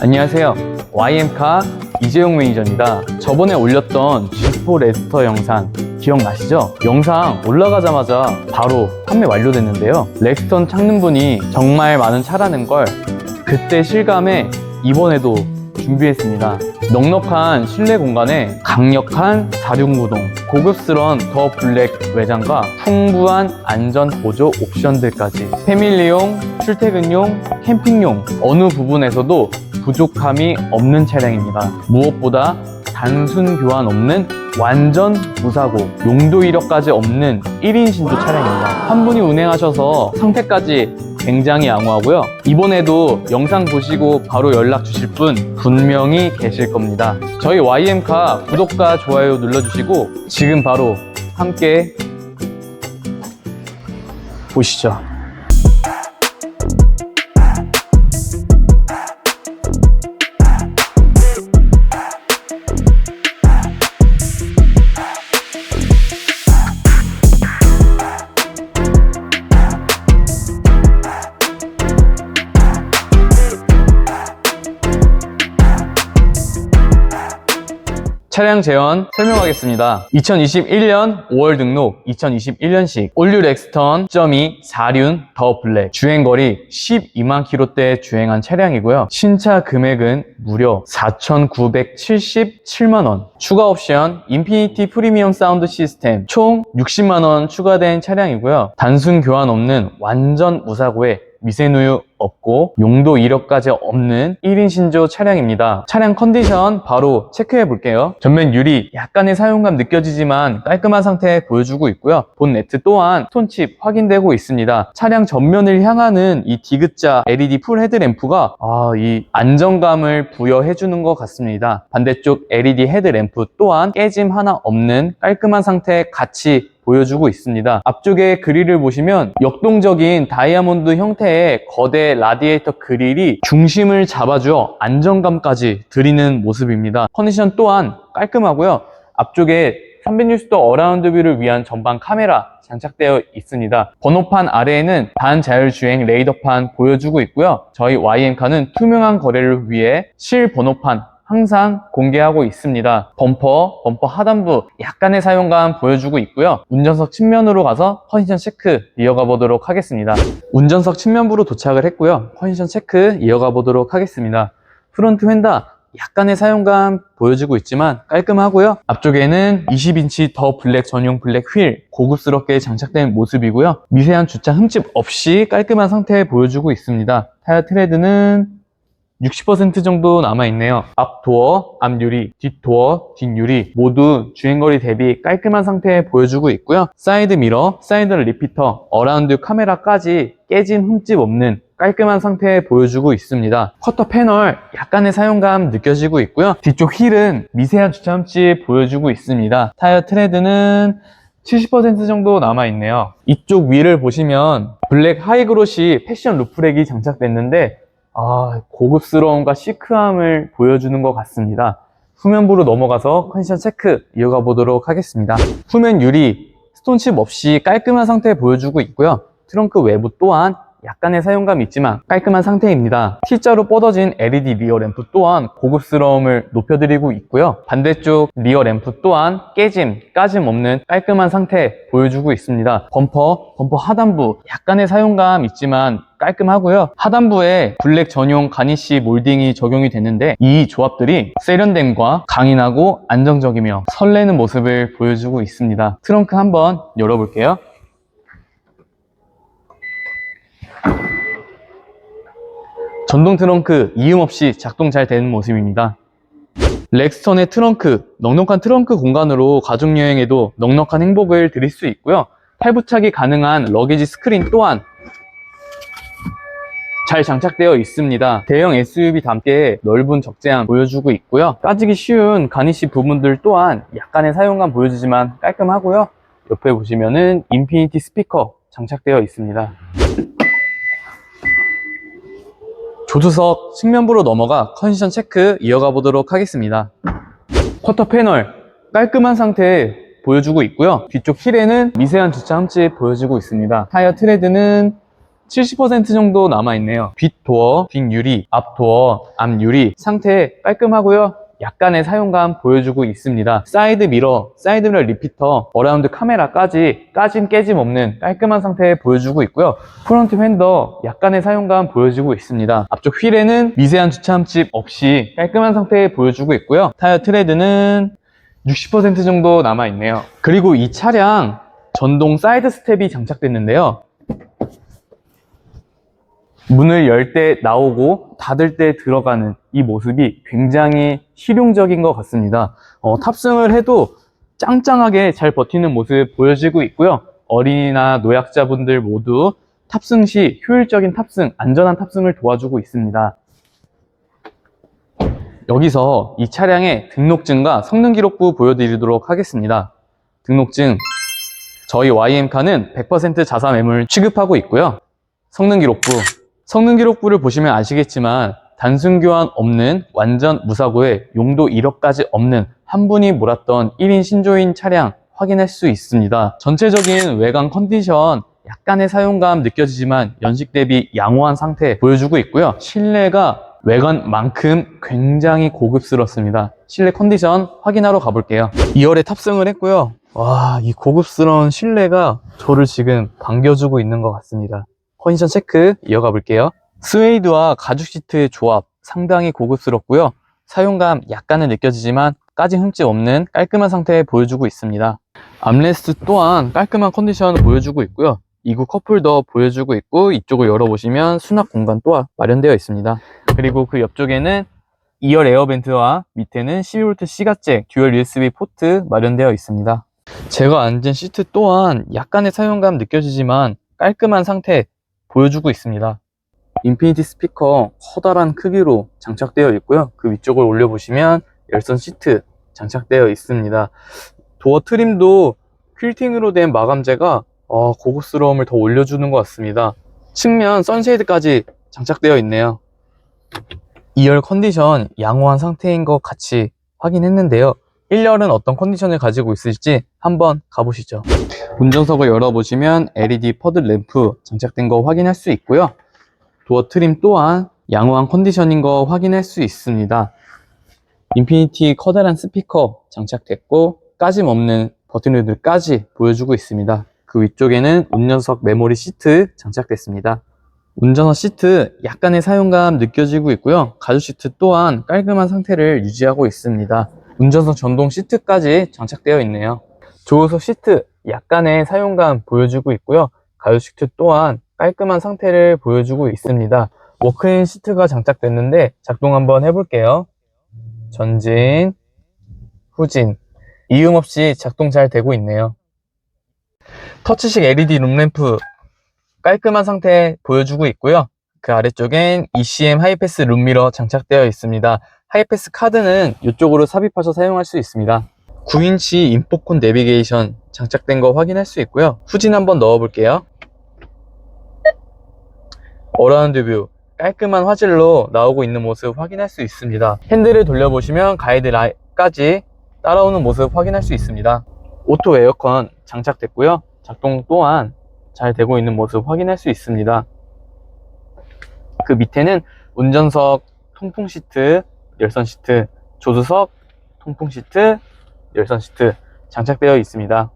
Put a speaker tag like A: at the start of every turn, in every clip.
A: 안녕하세요. YM카 이재용 매니저입니다. 저번에 올렸던 G4 레스터 영상 기억나시죠? 영상 올라가자마자 바로 판매 완료됐는데요. 렉스턴 찾는 분이 정말 많은 차라는 걸 그때 실감에 이번에도 준비했습니다. 넉넉한 실내 공간에 강력한 4륜구동, 고급스러운 더 블랙 외장과 풍부한 안전 보조 옵션들까지 패밀리용, 출퇴근용, 캠핑용 어느 부분에서도 부족함이 없는 차량입니다. 무엇보다 단순 교환 없는 완전 무사고 용도 이력까지 없는 1인 신조 차량입니다. 한 분이 운행하셔서 상태까지 굉장히 양호하고요. 이번에도 영상 보시고 바로 연락 주실 분 분명히 계실 겁니다. 저희 YM카 구독과 좋아요 눌러주시고 지금 바로 함께 보시죠. 재원 설명하겠습니다. 2021년 5월 등록, 2021년식 올류 렉스턴 2.2 4륜 더 블랙 주행거리 12만 킬로대 주행한 차량이고요. 신차 금액은 무려 4,977만 원. 추가 옵션 인피니티 프리미엄 사운드 시스템 총 60만 원 추가된 차량이고요. 단순 교환 없는 완전 무사고에 미세누유 없고 용도 이력까지 없는 1인 신조 차량입니다. 차량 컨디션 바로 체크해 볼게요. 전면 유리 약간의 사용감 느껴지지만 깔끔한 상태 보여주고 있고요. 본네트 또한 스톤칩 확인되고 있습니다. 차량 전면을 향하는 이 디귿자 LED 풀 헤드램프가 아, 이 안정감을 부여해 주는 것 같습니다. 반대쪽 LED 헤드램프 또한 깨짐 하나 없는 깔끔한 상태 같이 보여주고 있습니다. 앞쪽에 그릴을 보시면 역동적인 다이아몬드 형태의 거대 라디에이터 그릴이 중심을 잡아주어 안정감까지 드리는 모습입니다. 컨디션 또한 깔끔하고요. 앞쪽에 360도 어라운드 뷰를 위한 전방 카메라 장착되어 있습니다. 번호판 아래에는 반자율주행 레이더판 보여주고 있고요. 저희 YM카는 투명한 거래를 위해 실 번호판 항상 공개하고 있습니다. 범퍼, 범퍼 하단부 약간의 사용감 보여주고 있고요. 운전석 측면으로 가서 컨디션 체크 이어가 보도록 하겠습니다. 운전석 측면부로 도착을 했고요. 컨디션 체크 이어가 보도록 하겠습니다. 프론트 휀다 약간의 사용감 보여주고 있지만 깔끔하고요. 앞쪽에는 20인치 더 블랙 전용 블랙 휠 고급스럽게 장착된 모습이고요. 미세한 주차 흠집 없이 깔끔한 상태 보여주고 있습니다. 타이어 트레드는 60% 정도 남아있네요. 앞 도어, 앞 유리, 뒷 도어, 뒷 유리 모두 주행거리 대비 깔끔한 상태 보여주고 있고요. 사이드 미러, 사이드 리피터, 어라운드 카메라까지 깨진 흠집 없는 깔끔한 상태 보여주고 있습니다. 커터 패널 약간의 사용감 느껴지고 있고요. 뒤쪽 휠은 미세한 주차 흠집 보여주고 있습니다. 타이어 트레드는 70% 정도 남아있네요. 이쪽 위를 보시면 블랙 하이그로시 패션 루프렉이 장착됐는데 아, 고급스러움과 시크함을 보여주는 것 같습니다. 후면부로 넘어가서 컨디션 체크 이어가 보도록 하겠습니다. 후면 유리 스톤칩 없이 깔끔한 상태 보여주고 있고요. 트렁크 외부 또한 약간의 사용감이 있지만 깔끔한 상태입니다. T자로 뻗어진 LED 리어 램프 또한 고급스러움을 높여드리고 있고요. 반대쪽 리어 램프 또한 깨짐, 까짐 없는 깔끔한 상태 보여주고 있습니다. 범퍼, 범퍼 하단부 약간의 사용감 있지만 깔끔하고요. 하단부에 블랙 전용 가니쉬 몰딩이 적용이 되는데 이 조합들이 세련됨과 강인하고 안정적이며 설레는 모습을 보여주고 있습니다. 트렁크 한번 열어볼게요. 전동 트렁크 이음 없이 작동 잘 되는 모습입니다. 렉스턴의 트렁크, 넉넉한 트렁크 공간으로 가족여행에도 넉넉한 행복을 드릴 수 있고요. 탈부착이 가능한 러게지 스크린 또한 잘 장착되어 있습니다. 대형 SUV답게 넓은 적재함 보여주고 있고요. 까지기 쉬운 가니쉬 부분들 또한 약간의 사용감 보여주지만 깔끔하고요. 옆에 보시면은 인피니티 스피커 장착되어 있습니다. 조수석 측면부로 넘어가 컨디션 체크 이어가 보도록 하겠습니다. 쿼터 패널 깔끔한 상태 보여주고 있고요. 뒤쪽 힐에는 미세한 주차 흠집 보여주고 있습니다. 타이어 트레드는 70% 정도 남아있네요. 뒷도어, 뒷유리, 앞도어, 앞유리 상태 깔끔하고요. 약간의 사용감 보여주고 있습니다. 사이드 미러, 사이드 미러 리피터, 어라운드 카메라까지 까짐 깨짐 없는 깔끔한 상태 보여주고 있고요. 프론트 휀더 약간의 사용감 보여주고 있습니다. 앞쪽 휠에는 미세한 주차함집 없이 깔끔한 상태 보여주고 있고요. 타이어 트레드는 60% 정도 남아있네요. 그리고 이 차량 전동 사이드 스텝이 장착됐는데요. 문을 열 때 나오고 닫을 때 들어가는 이 모습이 굉장히 실용적인 것 같습니다. 어, 탑승을 해도 짱짱하게 잘 버티는 모습 보여지고 있고요. 어린이나 노약자분들 모두 탑승 시 효율적인 탑승, 안전한 탑승을 도와주고 있습니다. 여기서 이 차량의 등록증과 성능 기록부 보여드리도록 하겠습니다. 등록증 저희 YM카는 100% 자사 매물 취급하고 있고요. 성능 기록부 성능 기록부를 보시면 아시겠지만 단순 교환 없는 완전 무사고에 용도 1억까지 없는 한 분이 몰았던 1인 신조인 차량 확인할 수 있습니다. 전체적인 외관 컨디션 약간의 사용감 느껴지지만 연식 대비 양호한 상태 보여주고 있고요. 실내가 외관만큼 굉장히 고급스럽습니다. 실내 컨디션 확인하러 가볼게요. 2열에 탑승을 했고요. 와, 이 고급스러운 실내가 저를 지금 반겨주고 있는 것 같습니다. 컨디션 체크 이어가 볼게요. 스웨이드와 가죽 시트의 조합 상당히 고급스럽고요. 사용감 약간은 느껴지지만 까진 흠집 없는 깔끔한 상태 보여주고 있습니다. 암레스트 또한 깔끔한 컨디션을 보여주고 있고요. 이구 컵홀더 보여주고 있고 이쪽을 열어보시면 수납 공간 또한 마련되어 있습니다. 그리고 그 옆쪽에는 2열 에어벤트와 밑에는 12V C가잭 듀얼 USB 포트 마련되어 있습니다. 제가 앉은 시트 또한 약간의 사용감 느껴지지만 깔끔한 상태 보여주고 있습니다. 인피니티 스피커 커다란 크기로 장착되어 있고요. 그 위쪽을 올려보시면 열선 시트 장착되어 있습니다. 도어 트림도 퀼팅으로 된 마감재가 어, 고급스러움을 더 올려주는 것 같습니다. 측면 선쉐이드까지 장착되어 있네요. 2열 컨디션 양호한 상태인 것 같이 확인했는데요. 1열은 어떤 컨디션을 가지고 있을지 한번 가보시죠. 운전석을 열어보시면 LED 퍼드 램프 장착된 거 확인할 수 있고요. 도어 트림 또한 양호한 컨디션인 거 확인할 수 있습니다. 인피니티 커다란 스피커 장착됐고 까짐 없는 버튼들까지 보여주고 있습니다. 그 위쪽에는 운전석 메모리 시트 장착됐습니다. 운전석 시트 약간의 사용감 느껴지고 있고요. 가죽 시트 또한 깔끔한 상태를 유지하고 있습니다. 운전석 전동 시트까지 장착되어 있네요. 조수석 시트 약간의 사용감 보여주고 있고요. 가죽 시트 또한 깔끔한 상태를 보여주고 있습니다. 워크인 시트가 장착됐는데 작동 한번 해볼게요. 전진, 후진, 이음 없이 작동 잘 되고 있네요. 터치식 LED 룸램프 깔끔한 상태 보여주고 있고요. 그 아래쪽엔 ECM 하이패스 룸미러 장착되어 있습니다. 하이패스 카드는 이쪽으로 삽입하셔서 사용할 수 있습니다. 9인치 인포콘 내비게이션 장착된 거 확인할 수 있고요. 후진 한번 넣어 볼게요. 어라운드 뷰 깔끔한 화질로 나오고 있는 모습 확인할 수 있습니다. 핸들을 돌려보시면 가이드라인까지 따라오는 모습 확인할 수 있습니다. 오토 에어컨 장착됐고요. 작동 또한 잘 되고 있는 모습 확인할 수 있습니다. 그 밑에는 운전석 통풍 시트, 열선 시트, 조수석 통풍 시트, 열선 시트 장착되어 있습니다.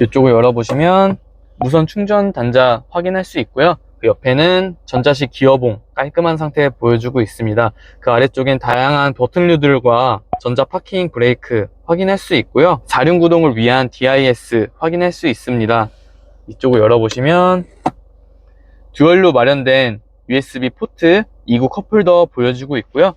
A: 이쪽을 열어보시면 무선 충전 단자 확인할 수 있고요. 그 옆에는 전자식 기어봉 깔끔한 상태 보여주고 있습니다. 그 아래쪽엔 다양한 버튼류들과 전자 파킹 브레이크 확인할 수 있고요. 4륜 구동을 위한 DIS 확인할 수 있습니다. 이쪽을 열어보시면 듀얼로 마련된 USB 포트 2구 컵홀더 보여주고 있고요.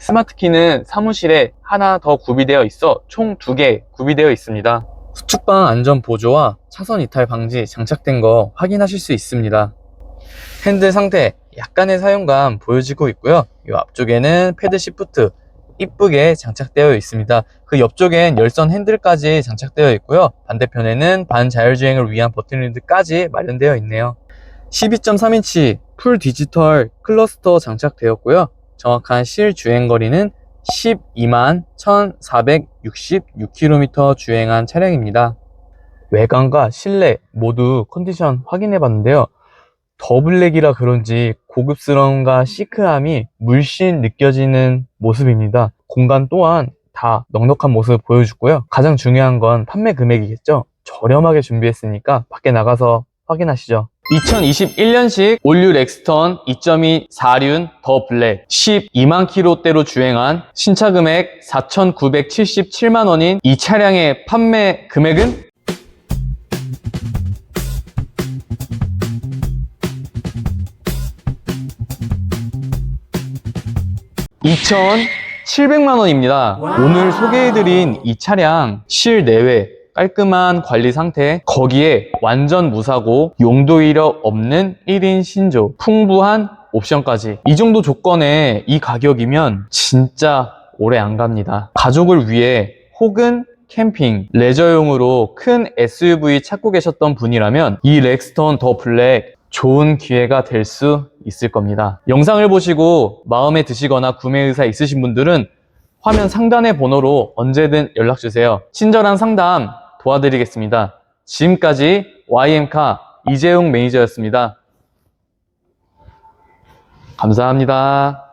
A: 스마트 키는 사무실에 하나 더 구비되어 있어 총 두 개 구비되어 있습니다. 수축방 안전 보조와 차선 이탈 방지 장착된 거 확인하실 수 있습니다. 핸들 상태 약간의 사용감 보여지고 있고요. 이 앞쪽에는 패드 시프트 이쁘게 장착되어 있습니다. 그 옆쪽엔 열선 핸들까지 장착되어 있고요. 반대편에는 반자율주행을 위한 버튼리드까지 마련되어 있네요. 12.3인치 풀 디지털 클러스터 장착되었고요. 정확한 실 주행 거리는 12만 1466km 주행한 차량입니다. 외관과 실내 모두 컨디션 확인해 봤는데요. 더블랙이라 그런지 고급스러움과 시크함이 물씬 느껴지는 모습입니다. 공간 또한 다 넉넉한 모습을 보여주고요. 가장 중요한 건 판매 금액이겠죠. 저렴하게 준비했으니까 밖에 나가서 확인하시죠. 2021년식 올류 렉스턴 2.2 4륜 더 블랙 12만 킬로대로 주행한 신차 금액 4,977만 원인 이 차량의 판매 금액은 2,700만 원입니다. 오늘 소개해드린 이 차량 실내외 깔끔한 관리 상태, 거기에 완전 무사고 용도 이력 없는 1인 신조, 풍부한 옵션까지. 이 정도 조건에 이 가격이면 진짜 오래 안 갑니다. 가족을 위해 혹은 캠핑, 레저용으로 큰 SUV 찾고 계셨던 분이라면 이 렉스턴 더 블랙 좋은 기회가 될 수 있을 겁니다. 영상을 보시고 마음에 드시거나 구매 의사 있으신 분들은 화면 상단의 번호로 언제든 연락 주세요. 친절한 상담 도와드리겠습니다. 지금까지 YM카 이재용 매니저였습니다. 감사합니다.